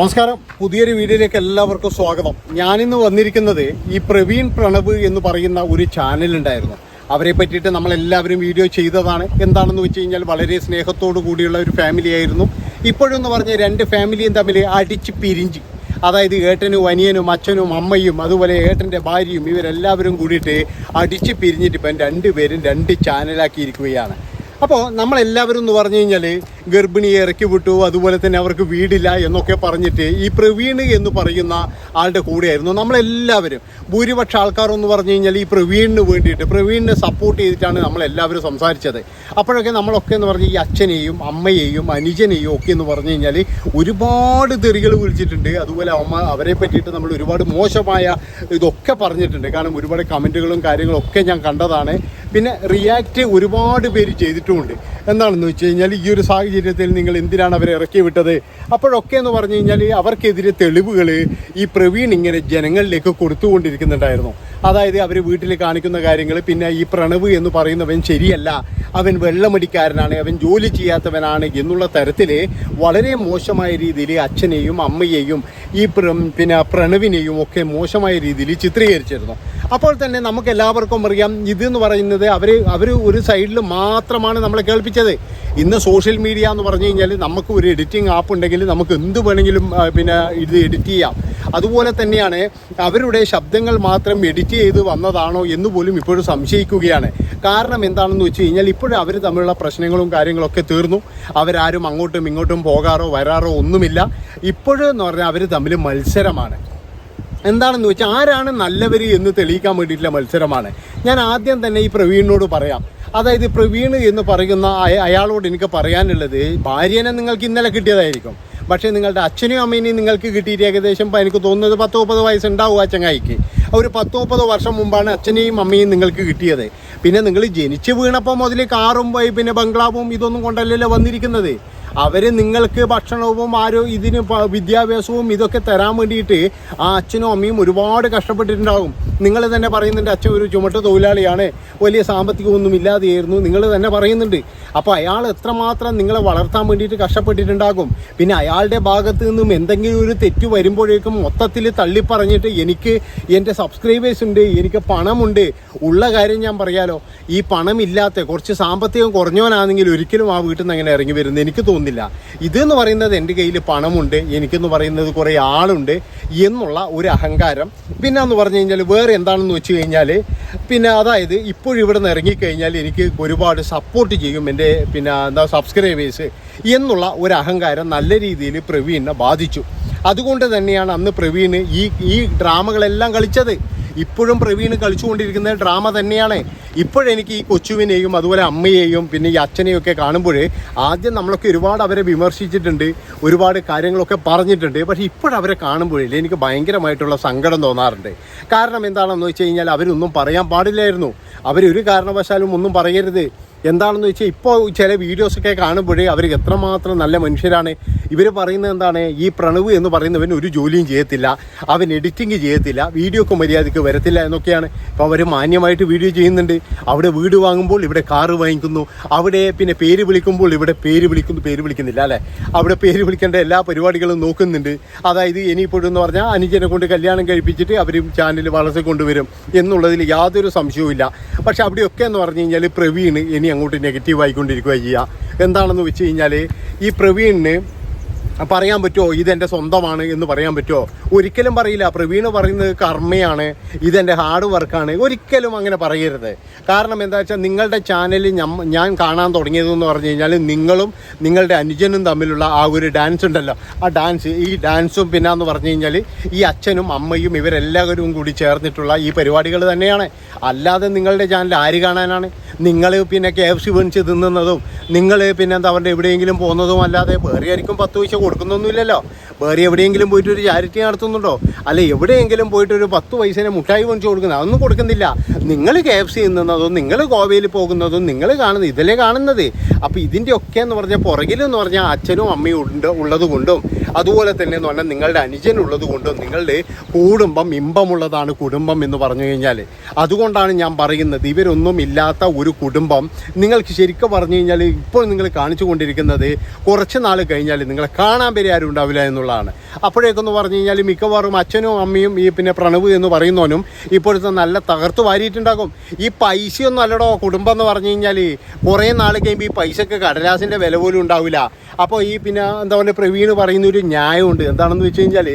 നമസ്കാരം. പുതിയൊരു വീഡിയോയിലേക്ക് എല്ലാവർക്കും സ്വാഗതം. ഞാനിന്ന് വന്നിരിക്കുന്നത് ഈ പ്രവീൺ പ്രണവ് എന്ന് പറയുന്ന ഒരു ചാനൽ ഉണ്ടായിരുന്നു അവരെ പറ്റിയിട്ട് നമ്മളെല്ലാവരും വീഡിയോ ചെയ്തതാണ്. എന്താണെന്ന് വെച്ച് കഴിഞ്ഞാൽ വളരെ സ്നേഹത്തോടു കൂടിയുള്ള ഒരു ഫാമിലി ആയിരുന്നു. ഇപ്പോഴെന്ന് പറഞ്ഞ രണ്ട് ഫാമിലിയും തമ്മിൽ അടിച്ച് പിരിഞ്ച് അതായത് ഏട്ടനും അനിയനും അച്ഛനും അമ്മയും അതുപോലെ ഏട്ടന്റെ ഭാര്യയും ഇവരെല്ലാവരും കൂടിയിട്ട് അടിച്ച് പിരിഞ്ഞിട്ട് ഇപ്പം രണ്ടുപേരും രണ്ട് ചാനലാക്കിയിരിക്കുകയാണ് അപ്പോൾ നമ്മളെല്ലാവരും എന്ന് പറഞ്ഞു കഴിഞ്ഞാൽ ഗർഭിണിയെ ഇറക്കി വിട്ടു അതുപോലെ തന്നെ അവർക്ക് വീടില്ല എന്നൊക്കെ പറഞ്ഞിട്ട് ഈ പ്രവീൺ എന്ന് പറയുന്ന ആളുടെ കൂടെയായിരുന്നു നമ്മളെല്ലാവരും. ഭൂരിപക്ഷ ആൾക്കാരെന്ന് പറഞ്ഞു കഴിഞ്ഞാൽ ഈ പ്രവീണിന് വേണ്ടിയിട്ട് പ്രവീണിനെ സപ്പോർട്ട് ചെയ്തിട്ടാണ് നമ്മളെല്ലാവരും സംസാരിച്ചത്. അപ്പോഴൊക്കെ നമ്മളൊക്കെ എന്ന് പറഞ്ഞാൽ ഈ അച്ഛനെയും അമ്മയെയും അനുജനെയും ഒക്കെ എന്ന് പറഞ്ഞു കഴിഞ്ഞാൽ ഒരുപാട് തെറികൾ വിളിച്ചിട്ടുണ്ട്. അതുപോലെ അമ്മ അവരെ പറ്റിയിട്ട് നമ്മൾ ഒരുപാട് മോശമായ ഇതൊക്കെ പറഞ്ഞിട്ടുണ്ട്. കാരണം ഒരുപാട് കമന്റുകളും കാര്യങ്ങളും ഒക്കെ ഞാൻ കണ്ടതാണ്. പിന്നെ റിയാക്റ്റ് ഒരുപാട് പേര് ചെയ്തിട്ടുമുണ്ട്. എന്താണെന്ന് വെച്ച് കഴിഞ്ഞാൽ ഈ ഒരു സാഹചര്യത്തിൽ നിങ്ങൾ എന്തിനാണ് അവരെ ഇറക്കി വിട്ടത്? അപ്പോഴൊക്കെ എന്ന് പറഞ്ഞു കഴിഞ്ഞാൽ അവർക്കെതിരെ തെളിവുകൾ ഈ പ്രവീൺ ഇങ്ങനെ ജനങ്ങളിലേക്ക് കൊടുത്തുകൊണ്ടിരിക്കുന്നുണ്ടായിരുന്നു. അതായത് അവർ വീട്ടിൽ കാണിക്കുന്ന കാര്യങ്ങൾ പിന്നെ ഈ പ്രണവ് എന്ന് പറയുന്നവൻ ശരിയല്ല. അവൻ വെള്ളമടിക്കാരനാണ് അവൻ ജോലി ചെയ്യാത്തവനാണ് എന്നുള്ള തരത്തിൽ വളരെ മോശമായ രീതിയിൽ അച്ഛനെയും അമ്മയെയും ഈ പിന്നെ പ്രണവിനെയും ഒക്കെ മോശമായ രീതിയിൽ ചിത്രീകരിച്ചിരുന്നു. അപ്പോൾ തന്നെ നമുക്ക് എല്ലാവർക്കും അറിയാം ഇതെന്ന് പറയുന്നത് അവർ അവർ ഒരു സൈഡിൽ മാത്രമാണ് നമ്മളെ കേൾപ്പിച്ചത്. ഇന്ന് സോഷ്യൽ മീഡിയ എന്ന് പറഞ്ഞു കഴിഞ്ഞാൽ നമുക്ക് ഒരു എഡിറ്റിംഗ് ആപ്പ് ഉണ്ടെങ്കിൽ നമുക്ക് എന്ത് വേണമെങ്കിലും പിന്നെ ഇത് എഡിറ്റ് ചെയ്യാം. അതുപോലെ തന്നെയാണ് അവരുടെ ശബ്ദങ്ങൾ മാത്രം എഡിറ്റ് ചെയ്ത് വന്നതാണോ എന്ന് പോലും ഇപ്പോഴും സംശയിക്കുകയാണ്. കാരണം എന്താണെന്ന് വെച്ച് കഴിഞ്ഞാൽ ഇപ്പോഴും അവർ തമ്മിലുള്ള പ്രശ്നങ്ങളും കാര്യങ്ങളൊക്കെ തീർന്നു. അവരാരും അങ്ങോട്ടും ഇങ്ങോട്ടും പോകാറോ വരാറോ ഒന്നുമില്ല. ഇപ്പോഴെന്ന് പറഞ്ഞാൽ അവർ തമ്മിൽ മത്സരമാണ്. എന്താണെന്ന് വെച്ചാൽ ആരാണ് നല്ലവർ എന്ന് തെളിയിക്കാൻ വേണ്ടിയിട്ടുള്ള മത്സരമാണ്. ഞാൻ ആദ്യം തന്നെ ഈ പ്രവീണിനോട് പറയാം. അതായത് പ്രവീൺ എന്ന് പറയുന്ന അയ- അയാളോട് എനിക്ക് പറയാനുള്ളത് ഭാര്യനെ നിങ്ങൾക്ക് ഇന്നലെ കിട്ടിയതായിരിക്കും. പക്ഷേ നിങ്ങളുടെ അച്ഛനും അമ്മേനെയും നിങ്ങൾക്ക് കിട്ടിയിട്ട് ഏകദേശം എനിക്ക് തോന്നുന്നത് പത്ത് മുപ്പത് വയസ്സുണ്ടാവും ആ ചങ്ങായിക്ക്. ഒരു പത്ത് മുപ്പത് വർഷം മുമ്പാണ് അച്ഛനെയും അമ്മയും നിങ്ങൾക്ക് കിട്ടിയത്. പിന്നെ നിങ്ങൾ ജനിച്ച് വീണപ്പോൾ മുതൽ കാറും പിന്നെ ബംഗ്ലാവും ഇതൊന്നും കൊണ്ടല്ലല്ലോ വന്നിരിക്കുന്നത്. അവർ നിങ്ങൾക്ക് ഭക്ഷണവും ആരോ ഇതിന് വിദ്യാഭ്യാസവും ഇതൊക്കെ തരാൻ വേണ്ടിയിട്ട് ആ അച്ഛനും അമ്മയും ഒരുപാട് കഷ്ടപ്പെട്ടിട്ടുണ്ടാകും. നിങ്ങൾ തന്നെ പറയുന്നുണ്ട് അച്ഛൻ ഒരു ചുമട്ട് തൊഴിലാളിയാണ്. വലിയ സാമ്പത്തികമൊന്നും ഇല്ലാതെയായിരുന്നു. നിങ്ങൾ തന്നെ പറയുന്നുണ്ട്. അപ്പോൾ അയാൾ എത്രമാത്രം നിങ്ങളെ വളർത്താൻ വേണ്ടിയിട്ട് കഷ്ടപ്പെട്ടിട്ടുണ്ടാകും. പിന്നെ അയാളുടെ ഭാഗത്ത് നിന്നും എന്തെങ്കിലും ഒരു തെറ്റ് വരുമ്പോഴേക്കും മൊത്തത്തിൽ തള്ളിപ്പറഞ്ഞിട്ട് എനിക്ക് എന്റെ സബ്സ്ക്രൈബേഴ്സ് ഉണ്ട് എനിക്ക് പണമുണ്ട്. ഉള്ള കാര്യം ഞാൻ പറയാലോ. ഈ പണമില്ലാത്ത കുറച്ച് സാമ്പത്തികം കുറഞ്ഞവനാണെങ്കിൽ ഒരിക്കലും ആ വീട്ടിൽ നിന്ന് അങ്ങനെ ഇറങ്ങി വരുന്നത് എനിക്ക് തോന്നുന്നില്ല. ഇതെന്ന് പറയുന്നത് എന്റെ കയ്യിൽ പണമുണ്ട് എനിക്കെന്ന് പറയുന്നത് കുറേ ആളുണ്ട് എന്നുള്ള ഒരു അഹങ്കാരം. പിന്നെ എന്ന് പറഞ്ഞു കഴിഞ്ഞാൽ വേറെ എന്താണെന്ന് വെച്ച് കഴിഞ്ഞാൽ പിന്നെ അതായത് ഇപ്പോഴും ഇവിടെ നിന്ന് ഇറങ്ങിക്കഴിഞ്ഞാൽ എനിക്ക് ഒരുപാട് സപ്പോർട്ട് ചെയ്യും എന്റെ പിന്നെ എന്താ സബ്സ്ക്രൈബേഴ്സ് എന്നുള്ള ഒരു അഹങ്കാരം നല്ല രീതിയിൽ പ്രവീണിനെ ബാധിച്ചു. അതുകൊണ്ട് തന്നെയാണ് അന്ന് പ്രവീണ് ഈ ഈ ഡ്രാമകളെല്ലാം കളിച്ചത്. ഇപ്പോഴും പ്രവീണ് കളിച്ചുകൊണ്ടിരിക്കുന്ന ഡ്രാമ തന്നെയാണ്. ഇപ്പോഴെനിക്ക് ഈ കൊച്ചുവിനെയും അതുപോലെ അമ്മയെയും പിന്നെ ഈ അച്ഛനെയും ഒക്കെ കാണുമ്പോൾ ആദ്യം നമ്മളൊക്കെ ഒരുപാട് അവരെ വിമർശിച്ചിട്ടുണ്ട് ഒരുപാട് കാര്യങ്ങളൊക്കെ പറഞ്ഞിട്ടുണ്ട്. പക്ഷേ ഇപ്പോഴവരെ കാണുമ്പോഴേ എനിക്ക് ഭയങ്കരമായിട്ടുള്ള സങ്കടം തോന്നാറുണ്ട്. കാരണം എന്താണെന്ന് വെച്ച് കഴിഞ്ഞാൽ അവരൊന്നും പറയാൻ പാടില്ലായിരുന്നു. അവരൊരു കാരണവശാലും ഒന്നും പറയരുത്. എന്താണെന്ന് വെച്ചാൽ ഇപ്പോൾ ചില വീഡിയോസൊക്കെ കാണുമ്പോഴേ അവർ എത്രമാത്രം നല്ല മനുഷ്യരാണ്. ഇവർ പറയുന്നത് എന്താണ്? ഈ പ്രണവ് എന്ന് പറയുന്നവൻ ഒരു ജോലിയും ചെയ്യത്തില്ല. അവൻ എഡിറ്റിംഗ് ചെയ്യത്തില്ല. വീഡിയോക്ക് മര്യാദയ്ക്ക് വരത്തില്ല എന്നൊക്കെയാണ്. ഇപ്പോൾ അവർ മാന്യമായിട്ട് വീഡിയോ ചെയ്യുന്നുണ്ട്. അവിടെ വീട് വാങ്ങുമ്പോൾ ഇവിടെ കാറ് വാങ്ങിക്കുന്നു. അവിടെ പിന്നെ പേര് വിളിക്കുമ്പോൾ ഇവിടെ പേര് വിളിക്കുന്നു. പേര് വിളിക്കുന്നില്ല അല്ലേ? അവിടെ പേര് വിളിക്കേണ്ട എല്ലാ പരിപാടികളും നോക്കുന്നുണ്ട്. അതായത് ഇനിയിപ്പോഴെന്ന് പറഞ്ഞാൽ അനുജനെ കൊണ്ട് കല്യാണം കഴിപ്പിച്ചിട്ട് അവരും ചാനൽ വളർത്തിക്കൊണ്ടുവരും എന്നുള്ളതിൽ യാതൊരു സംശയവും ഇല്ല പക്ഷെ അവിടെയൊക്കെ എന്ന് പറഞ്ഞു കഴിഞ്ഞാൽ പ്രവീണ് ഇനി അങ്ങോട്ട് നെഗറ്റീവ് ആയിക്കൊണ്ടിരിക്കുക ചെയ്യുക. എന്താണെന്ന് വെച്ച് കഴിഞ്ഞാൽ ഈ പ്രവീണിന് പറയാൻ പറ്റുമോ ഇതെന്റെ സ്വന്തമാണ് എന്ന് പറയാൻ പറ്റുമോ ഒരിക്കലും പറയില്ല. പ്രവീണ് പറയുന്നത് കർമ്മയാണ്. ഇതെന്റെ ഹാർഡ് വർക്കാണ് ഒരിക്കലും അങ്ങനെ പറയരുത്. കാരണം എന്താ വെച്ചാൽ നിങ്ങളുടെ ചാനൽ ഞാൻ കാണാൻ തുടങ്ങിയതെന്ന് പറഞ്ഞു കഴിഞ്ഞാൽ നിങ്ങളും നിങ്ങളുടെ അനുജനും തമ്മിലുള്ള ആ ഒരു ഡാൻസ് ഉണ്ടല്ലോ. ആ ഡാൻസ് ഈ ഡാൻസും പിന്നെ എന്ന് പറഞ്ഞു കഴിഞ്ഞാൽ ഈ അച്ഛനും അമ്മയും ഇവരെല്ലാവരും കൂടി ചേർന്നിട്ടുള്ള ഈ പരിപാടികൾ തന്നെയാണ്. അല്ലാതെ നിങ്ങളുടെ ചാനൽ ആര് കാണാനാണ്? നിങ്ങൾ പിന്നെ കെ എഫ് സി മേടിച്ച് തിന്നുന്നതും നിങ്ങൾ പിന്നെ എന്താ എവിടെയെങ്കിലും പോകുന്നതും അല്ലാതെ വേറെ ആയിരിക്കും പത്ത് പൈസ കൊടുക്കുന്നൊന്നുമില്ലല്ലോ. വേറെ എവിടെയെങ്കിലും പോയിട്ട് ഒരു ചാരിറ്റി നടത്തുന്നുണ്ടോ? അല്ല എവിടെയെങ്കിലും പോയിട്ട് ഒരു പത്ത് പൈസേനെ മുട്ടായി മേടിച്ച് കൊടുക്കുന്നത്? അതൊന്നും കൊടുക്കുന്നില്ല. നിങ്ങൾ കെ എഫ് സി നിന്നതും നിങ്ങൾ ഗോവയിൽ പോകുന്നതും നിങ്ങൾ കാണുന്നത് ഇതിലേ കാണുന്നത്. അപ്പോൾ ഇതിന്റെ ഒക്കെ എന്ന് പറഞ്ഞാൽ പുറകിലെന്ന് പറഞ്ഞാൽ അച്ഛനും അമ്മയും ഉണ്ട് ഉള്ളത് കൊണ്ടും. അതുപോലെ തന്നെ എന്ന് പറഞ്ഞാൽ നിങ്ങളുടെ അനുജനുള്ളത് കൊണ്ടും നിങ്ങളുടെ കുടുംബം ഇമ്പമുള്ളതാണ് കുടുംബം എന്ന് പറഞ്ഞു കഴിഞ്ഞാൽ അതുകൊണ്ടാണ് ഞാൻ പറയുന്നത് ഇവരൊന്നും ഇല്ലാത്ത ഒരു കുടുംബം നിങ്ങൾക്ക് ശരിക്കും പറഞ്ഞു കഴിഞ്ഞാൽ ഇപ്പോൾ നിങ്ങൾ കാണിച്ചു കൊണ്ടിരിക്കുന്നത് കുറച്ച് നാൾ കഴിഞ്ഞാൽ നിങ്ങളെ കാണാൻ പേര് ആരും ഉണ്ടാവില്ല എന്നുള്ളതാണ് അപ്പോഴേക്കെന്ന് പറഞ്ഞു കഴിഞ്ഞാൽ മിക്കവാറും അച്ഛനും അമ്മയും ഈ പിന്നെ പ്രണവ് എന്ന് പറയുന്നവനും ഇപ്പോഴത്തെ നല്ല തകർത്ത് വാരിയിട്ടുണ്ടാകും. ഈ പൈസയൊന്നും അല്ലടോ കുടുംബം എന്ന് പറഞ്ഞു കഴിഞ്ഞാൽ കുറേ നാൾ കഴിയുമ്പോൾ ഈ പൈസക്ക് കടലാസിന്റെ വില പോലും ഉണ്ടാവില്ല. അപ്പോൾ ഈ പിന്നെ എന്താ പറയുക പ്രവീണ് പറയുന്ന ഒരു ന്യായമുണ്ട്. എന്താണെന്ന് വെച്ച് കഴിഞ്ഞാൽ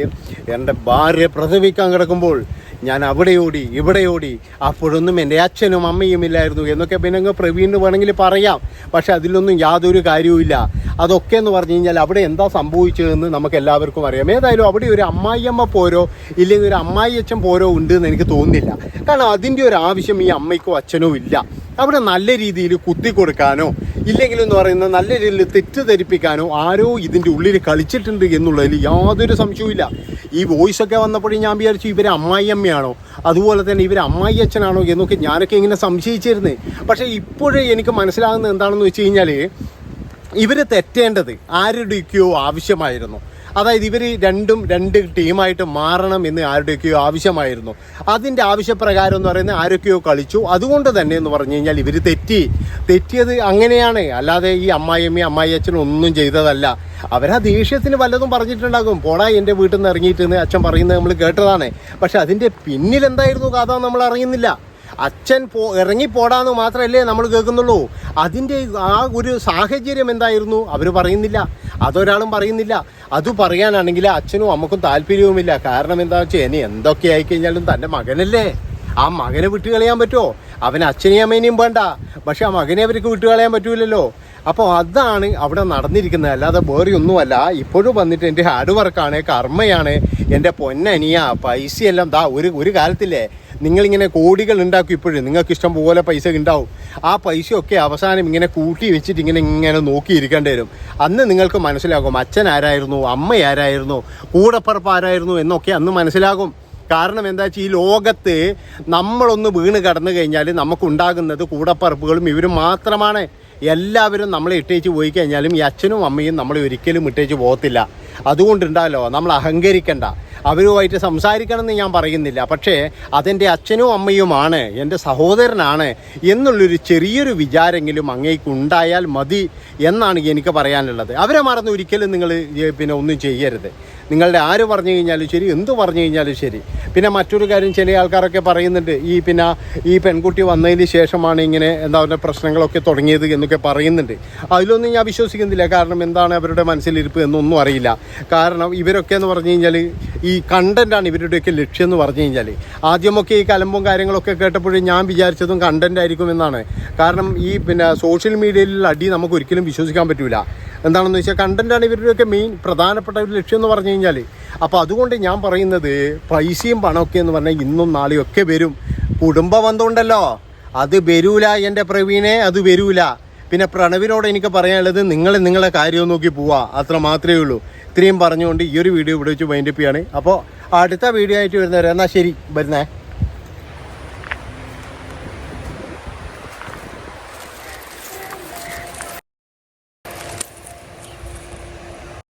എന്റെ ഭാര്യ പ്രസവിക്കാൻ കിടക്കുമ്പോൾ ഞാൻ അവിടെ ഓടി ഇവിടെ ഓടി. അപ്പോഴൊന്നും എന്റെ അച്ഛനും അമ്മയും ഇല്ലായിരുന്നു. എന്നൊക്കെ പിന്നെ അങ്ങ് പ്രവീണിന് വേണമെങ്കിൽ പറയാം. പക്ഷെ അതിലൊന്നും യാതൊരു കാര്യവുമില്ല അതൊക്കെ എന്ന് പറഞ്ഞു കഴിഞ്ഞാൽ അവിടെ എന്താ സംഭവിച്ചതെന്ന് നമുക്ക് എല്ലാവർക്കും അറിയാം. ഏതായാലും അവിടെ ഒരു അമ്മായിയമ്മ പോരോ ഇല്ലെങ്കിൽ ഒരു അമ്മായി അച്ഛൻ പോരോ ഉണ്ട് എന്ന് എനിക്ക് തോന്നുന്നില്ല. കാരണം അതിന്റെ ഒരു ആവശ്യം ഈ അമ്മയ്ക്കോ അച്ഛനോ ഇല്ല. അവിടെ നല്ല രീതിയിൽ കുത്തി കൊടുക്കാനോ ഇല്ലെങ്കിലെന്ന് പറയുന്നത് നല്ല രീതിയിൽ തെറ്റിദ്ധരിപ്പിക്കാനോ ആരോ ഇതിന്റെ ഉള്ളിൽ കളിച്ചിട്ടുണ്ട് എന്നുള്ളതിൽ യാതൊരു സംശയവുമില്ല. ഈ വോയിസ് ഒക്കെ വന്നപ്പോഴും ഞാൻ വിചാരിച്ചു ഇവർ അമ്മായി അമ്മയാണോ? അതുപോലെ തന്നെ ഇവർ അമ്മായി അച്ഛനാണോ എന്നൊക്കെ ഞാനൊക്കെ ഇങ്ങനെ സംശയിച്ചിരുന്നു. പക്ഷേ ഇപ്പോഴേ എനിക്ക് മനസ്സിലാകുന്നത് എന്താണെന്ന് വെച്ച് കഴിഞ്ഞാൽ ഇവർ തെറ്റേണ്ടത് ആരുടെയൊക്കെയോ ആവശ്യമായിരുന്നു. അതായത് ഇവർ രണ്ടും രണ്ട് ടീമായിട്ട് മാറണം എന്ന് ആരുടെയൊക്കെയോ ആവശ്യമായിരുന്നു. അതിന്റെ ആവശ്യപ്രകാരം എന്ന് പറയുന്നത് ആരൊക്കെയോ കളിച്ചു. അതുകൊണ്ട് തന്നെ എന്ന് പറഞ്ഞു കഴിഞ്ഞാൽ ഇവർ തെറ്റി. തെറ്റിയത് അങ്ങനെയാണ്. അല്ലാതെ ഈ അമ്മായിയമ്മയും അമ്മായി അച്ഛനും ഒന്നും ചെയ്തതല്ല. അവരാ ദേഷ്യത്തിന് വല്ലതും പറഞ്ഞിട്ടുണ്ടാകും. പോടാ എന്റെ വീട്ടിൽ നിന്ന് ഇറങ്ങിയിട്ട് അച്ഛൻ പറയുന്നത് നമ്മൾ കേട്ടതാണ്. പക്ഷെ അതിന്റെ പിന്നിൽ എന്തായിരുന്നു കഥ നമ്മൾ അറിയുന്നില്ല. അച്ഛൻ പോ ഇറങ്ങിപ്പോടാന്ന് മാത്രമല്ലേ നമ്മൾ കേൾക്കുന്നുള്ളൂ. അതിന്റെ ആ ഒരു സാഹചര്യം എന്തായിരുന്നു? അവർ പറയുന്നില്ല. അതൊരാളും പറയുന്നില്ല. അത് പറയാനാണെങ്കിൽ അച്ഛനും അമ്മക്കും താല്പര്യവുമില്ല. കാരണം എന്താ വെച്ചാൽ ഇനി എന്തൊക്കെ ആയിക്കഴിഞ്ഞാലും തന്റെ മകനല്ലേ? ആ മകനെ വിട്ട് കളയാൻ പറ്റുമോ അവൻ അച്ഛനെയും അമ്മേനെയും വേണ്ട. പക്ഷെ ആ മകനെ അവർക്ക് വിട്ട് കളയാൻ പറ്റൂലല്ലോ. അപ്പോൾ അതാണ് അവിടെ നടന്നിരിക്കുന്നത്. അല്ലാതെ വേറെ ഒന്നുമല്ല. ഇപ്പോഴും വന്നിട്ട് എന്റെ ഹാർഡ് വർക്കാണ് കർമ്മയാണ്. എന്റെ പൊന്നനിയ പൈസയെല്ലാം ദാ ഒരു ഒരു കാലത്തില്ലേ? നിങ്ങളിങ്ങനെ കോടികൾ ഉണ്ടാക്കും ഇപ്പോഴും. നിങ്ങൾക്ക് ഇഷ്ടം പോലെ പൈസ ഉണ്ടാവും. ആ പൈസയൊക്കെ അവസാനം ഇങ്ങനെ കൂട്ടി വെച്ചിട്ട് ഇങ്ങനെ ഇങ്ങനെ നോക്കിയിരിക്കേണ്ടി വരും. അന്ന് നിങ്ങൾക്ക് മനസ്സിലാകും അച്ഛൻ ആരായിരുന്നു അമ്മ ആരായിരുന്നു കൂടപ്പറപ്പ് ആരായിരുന്നു എന്നൊക്കെ അന്ന് മനസ്സിലാകും. കാരണം എന്താ വെച്ചാൽ ഈ ലോകത്ത് നമ്മളൊന്ന് വീണ് കടന്നു കഴിഞ്ഞാൽ നമുക്കുണ്ടാകുന്നത് കൂടപ്പറപ്പുകളും ഇവരും മാത്രമാണ്. എല്ലാവരും നമ്മളെ ഇട്ടേച്ച് പോയി കഴിഞ്ഞാലും ഈ അച്ഛനും അമ്മയും നമ്മളെ ഒരിക്കലും ഇട്ടേച്ച് പോകത്തില്ല. അതുകൊണ്ടുണ്ടല്ലോ നമ്മൾ അഹങ്കരിക്കണ്ട. അവരുമായിട്ട് സംസാരിക്കണം എന്ന് ഞാൻ പറയുന്നില്ല. പക്ഷേ അതെന്റെ അച്ഛനും അമ്മയുമാണ് എന്റെ സഹോദരനാണ് എന്നുള്ളൊരു ചെറിയൊരു വിചാരമെങ്കിലും അങ്ങേക്ക് ഉണ്ടായാൽ മതി എന്നാണ് എനിക്ക് പറയാനുള്ളത്. അവരെ മറന്ന് ഒരിക്കലും നിങ്ങൾ പിന്നെ ഒന്നും ചെയ്യരുത്. നിങ്ങളുടെ ആര് പറഞ്ഞു കഴിഞ്ഞാലും ശരി എന്ത് പറഞ്ഞു കഴിഞ്ഞാലും ശരി. പിന്നെ മറ്റൊരു കാര്യം ചില ആൾക്കാരൊക്കെ പറയുന്നുണ്ട് ഈ പിന്നെ ഈ പെൺകുട്ടി വന്നതിന് ശേഷമാണ് ഇങ്ങനെ എന്താ പറയുക പ്രശ്നങ്ങളൊക്കെ തുടങ്ങിയത് എന്നൊക്കെ പറയുന്നുണ്ട്. അതിലൊന്നും ഞാൻ വിശ്വസിക്കുന്നില്ല കാരണം എന്താണ് അവരുടെ മനസ്സിലിരിപ്പ് എന്നൊന്നും അറിയില്ല. കാരണം ഇവരൊക്കെ എന്ന് പറഞ്ഞു കഴിഞ്ഞാൽ ഈ കണ്ടന്റാണ് ഇവരുടെയൊക്കെ ലക്ഷ്യം എന്ന് പറഞ്ഞു കഴിഞ്ഞാൽ ആദ്യമൊക്കെ ഈ കലമ്പും കാര്യങ്ങളൊക്കെ കേട്ടപ്പോഴും ഞാൻ വിചാരിച്ചതും കണ്ടന്റ് ആയിരിക്കും എന്നാണ്. കാരണം ഈ പിന്നെ സോഷ്യൽ മീഡിയയിലുള്ള അടി നമുക്ക് ഒരിക്കലും വിശ്വസിക്കാൻ പറ്റില്ല എന്താണെന്ന് വെച്ചാൽ കണ്ടന്റാണ് ഇവരുടെയൊക്കെ മെയിൻ പ്രധാനപ്പെട്ട ഒരു ലക്ഷ്യം എന്ന് പറഞ്ഞു കഴിഞ്ഞാൽ അപ്പോൾ അതുകൊണ്ട് ഞാൻ പറയുന്നത് പൈസയും പണമൊക്കെ എന്ന് പറഞ്ഞാൽ ഇന്നും നാളെയും ഒക്കെ വരും. കുടുംബ ബന്ധമുണ്ടല്ലോ അത് വരൂല എന്റെ പ്രവീണെ അത് വരൂല. പിന്നെ പ്രണവിനോട് എനിക്ക് പറയാനുള്ളത് നിങ്ങൾ നിങ്ങളെ കാര്യം നോക്കി പോവാ. അത്ര മാത്രമേ ഉള്ളൂ. ഇത്രയും പറഞ്ഞുകൊണ്ട് ഈ ഒരു വീഡിയോ ഇവിടെ വെച്ച് വൈൻഡപ്പ് ചെയ്യാണ്. അപ്പോൾ അടുത്ത വീഡിയോ ആയിട്ട് വരുന്നവരെ എന്നാൽ ശരി വരുന്നേ.